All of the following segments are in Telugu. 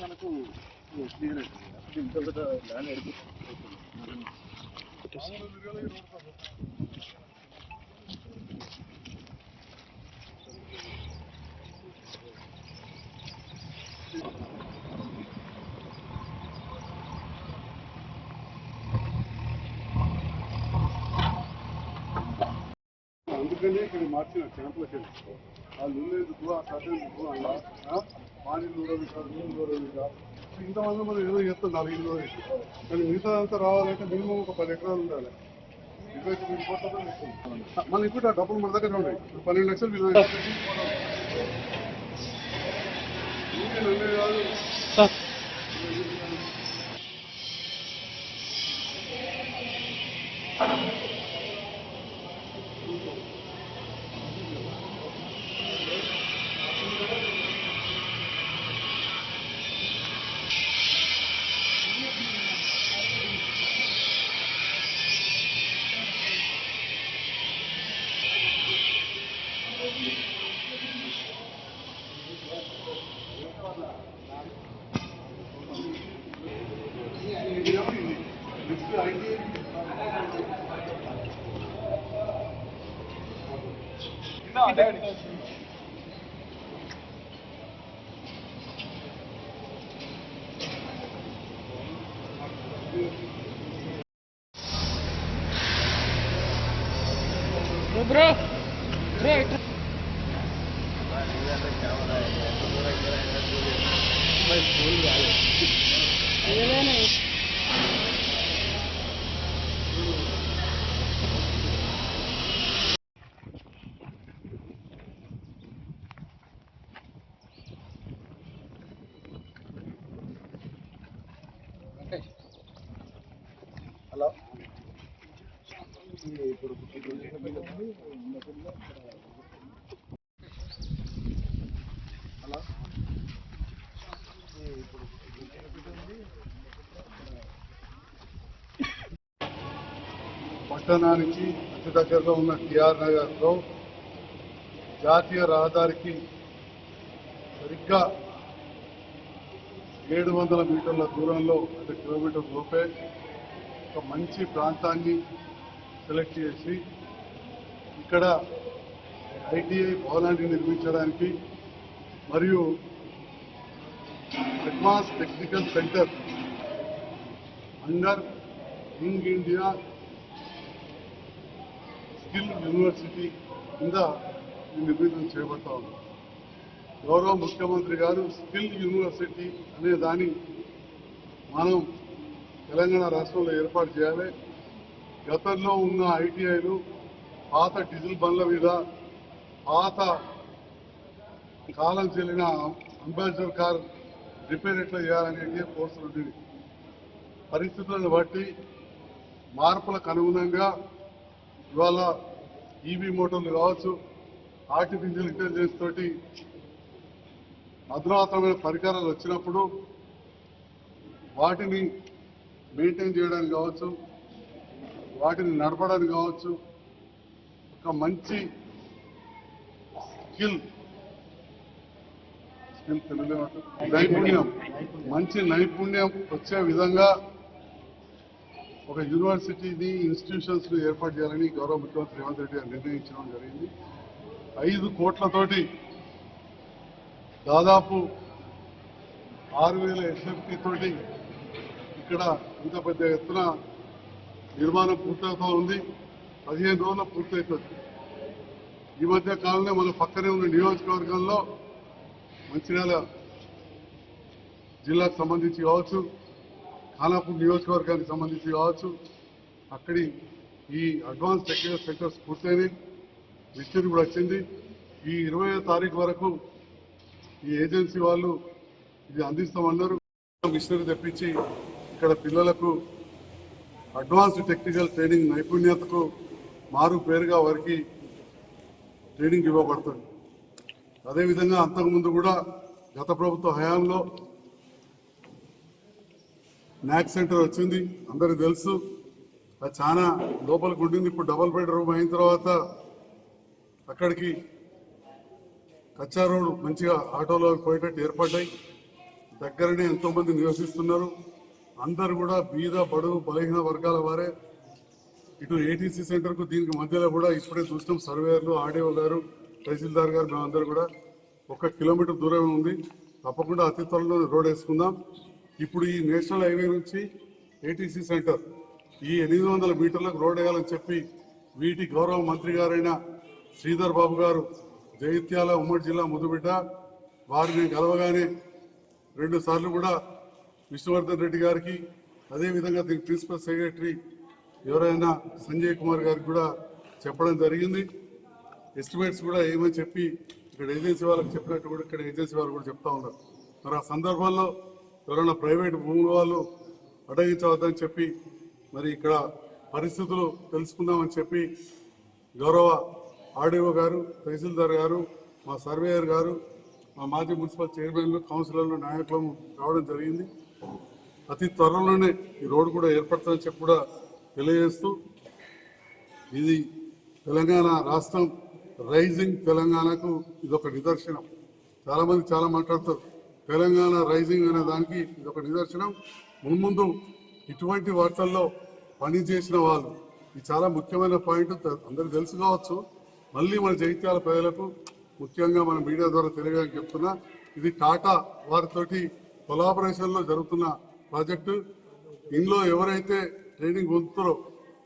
మనకు అందుకనే ఇక్కడ మార్చిన క్యాంపులకి వెళ్ళి. వాళ్ళు ఉండేందుకు ఆ కట్టేందుకు అలా పానీ నూరవిక నీళ్ళు నూరవిక ఇంతమంది మనం ఏదో చేస్తాం నాలుగు ఇల్లు వేసి కానీ మిగతా అంతా రావాలంటే మినిమం ఒక పది ఎకరాలు ఉండాలి. ఇరవై తొమ్మిది మళ్ళీ ఇప్పుడు ఆ డబ్బులు మన దగ్గర ఉన్నాయి. ఇప్పుడు పన్నెండు లక్షలు video which will ideally No, there it is. Bro, bro, great. मैं भूल गया హలో పట్టణానికి అతి దగ్గరలో ఉన్న టిఆర్ నగర్లో జాతీయ రహదారికి సరిగ్గా ఏడు వందల మీటర్ల దూరంలో అంటే కిలోమీటర్ లోపే ఒక మంచి ప్రాంతాన్ని సెలెక్ట్ చేసి ఇక్కడ ఐటీఐ భవనాన్ని నిర్మించడానికి మరియు advance technical centre under young India skill university కింద నిర్మితం చేపడతా ఉంది. గౌరవ ముఖ్యమంత్రి గారు స్కిల్ యూనివర్సిటీ అనే దాన్ని మనం తెలంగాణ రాష్ట్రంలో ఏర్పాటు చేయాలి. గతంలో ఉన్న ఐటీఐలు పాత డీజిల్ బండ్ల మీద పాత కాలం చెల్లిన అంబాసిడర్ కార్ రిపేర్ ఎట్లా చేయాలనేది కోర్సులు పరిస్థితులను బట్టి మార్పులకు అనుగుణంగా ఇవాళ ఈవీ మోటార్లు కావచ్చు ఆర్టిఫిషియల్ ఇంటెలిజెన్స్ తోటి అధునాతనమైన పరికరాలు వచ్చినప్పుడు వాటిని మెయింటైన్ చేయడానికి కావచ్చు వాటిని నడపడం కావచ్చు. ఒక మంచి స్కిల్. స్కిల్ తెలుగులో నైపుణ్యం. మంచి నైపుణ్యం వచ్చే విధంగా ఒక యూనివర్సిటీని ఇన్స్టిట్యూషన్స్ని ఏర్పాటు చేయాలని గౌరవ ముఖ్యమంత్రి రేవంత్ రెడ్డి గారు నిర్ణయించడం జరిగింది. ఐదు కోట్లతోటి దాదాపు ఆరు వేల ఎస్ఎఫ్టీ తోటి ఇక్కడ ఇంత పెద్ద ఎత్తున నిర్మాణం పూర్తవుతూ ఉంది. పదిహేను రోజుల్లో పూర్తవుతుంది ఈ మధ్య కాలంలో మన పక్కనే ఉన్న నియోజకవర్గంలో మంచిర్యాల జిల్లాకు సంబంధించి కావచ్చు ఖానాపూర్ నియోజకవర్గానికి సంబంధించి కావచ్చు అక్కడి ఈ అడ్వాన్స్ టెక్నికల్ సెంటర్స్ పూర్తయినాయి. మిషన్ కూడా వచ్చింది. ఈ ఇరవై తారీఖు వరకు ఈ ఏజెన్సీ వాళ్ళు ఇది అందిస్తామన్నారు. మిషనరీ తెప్పించి ఇక్కడ పిల్లలకు అడ్వాన్స్డ్ టెక్నికల్ ట్రైనింగ్ నైపుణ్యతకు మారు పేరుగా వారికి ట్రైనింగ్ ఇవ్వబడుతుంది. అదేవిధంగా అంతకుముందు కూడా గత ప్రభుత్వ హయాంలో న్యాక్ సెంటర్ వచ్చింది. అందరికి తెలుసు. అది చాలా లోపలికి ఉండింది. ఇప్పుడు డబల్ బెడ్రూమ్ అయిన తర్వాత అక్కడికి కచ్చా రోడ్డు మంచిగా ఆటోలో పోయేటట్టు ఏర్పడ్డాయి. దగ్గరనే ఎంతోమంది నివసిస్తున్నారు. అందరు కూడా బీద బడుగు బలహీన వర్గాల వారే ఇటు ఏటీసీ సెంటర్కు దీనికి మధ్యలో కూడా ఇప్పుడే చూసినాం సర్వేయర్లు ఆర్డీఓ గారు తహసీల్దార్ గారు మేమందరూ కూడా. ఒక కిలోమీటర్ దూరమే ఉంది. తప్పకుండా అతి త్వరలో రోడ్ వేసుకుందాం. ఇప్పుడు ఈ నేషనల్ హైవే నుంచి ఏటీసీ సెంటర్ ఈ ఎనిమిది వందల మీటర్లకు రోడ్ వేయాలని చెప్పి వీటి గౌరవ మంత్రి గారైన శ్రీధర్ బాబు గారు జగిత్యాల ఉమ్మడి జిల్లా ముదుబిడ్డ వారిని కలవగానే రెండు సార్లు కూడా విష్ణువర్ధన్ రెడ్డి గారికి అదేవిధంగా దీని ప్రిన్సిపల్ సెక్రటరీ ఎవరైనా సంజయ్ కుమార్ గారికి కూడా చెప్పడం జరిగింది. ఎస్టిమేట్స్ కూడా ఏమని చెప్పి ఇక్కడ ఏజెన్సీ వాళ్ళకి చెప్పినట్టు కూడా ఇక్కడ ఏజెన్సీ వాళ్ళు కూడా చెప్తా ఉన్నారు. మరి ఆ సందర్భంలో ఎవరైనా ప్రైవేట్ భూముల వాళ్ళు అడగించవద్దని చెప్పి మరి ఇక్కడ పరిస్థితులు తెలుసుకుందామని చెప్పి గౌరవ ఆర్డీఓ గారు తహసీల్దార్ గారు మా సర్వేయర్ గారు మా మాజీ మున్సిపల్ చైర్మన్లు కౌన్సిలర్లు నాయకులు రావడం జరిగింది. అతి త్వరలోనే ఈ రోడ్డు కూడా ఏర్పడుతుందని చెప్పి కూడా తెలియజేస్తూ ఇది తెలంగాణ రాష్ట్రం రైజింగ్ తెలంగాణకు ఇది ఒక నిదర్శనం. చాలామంది చాలా మాట్లాడతారు తెలంగాణ రైజింగ్ అనే దానికి ఇది ఒక నిదర్శనం మున్ముందు ఇటువంటి వార్తల్లో పని చేసిన వాళ్ళు ఇది చాలా ముఖ్యమైన పాయింట్ అందరికి తెలుసు కావచ్చు. మళ్ళీ మన జైత్యాల ప్రజలకు ముఖ్యంగా మన మీడియా ద్వారా తెలియడానికి చెప్తున్నా ఇది టాటా వారితోటి కొలాబరేషన్లో జరుగుతున్న ప్రాజెక్టు. ఇందులో ఎవరైతే ట్రైనింగ్ పొందుతారో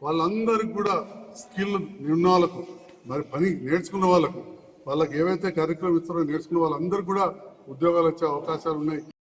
వాళ్ళందరికీ కూడా స్కిల్ నిన్నాలకు మరి పని నేర్చుకున్న వాళ్ళకు వాళ్ళకి ఏవైతే కార్యక్రమం ఇస్తారో నేర్చుకున్న వాళ్ళందరికీ కూడా ఉద్యోగాలు వచ్చే అవకాశాలు ఉన్నాయి.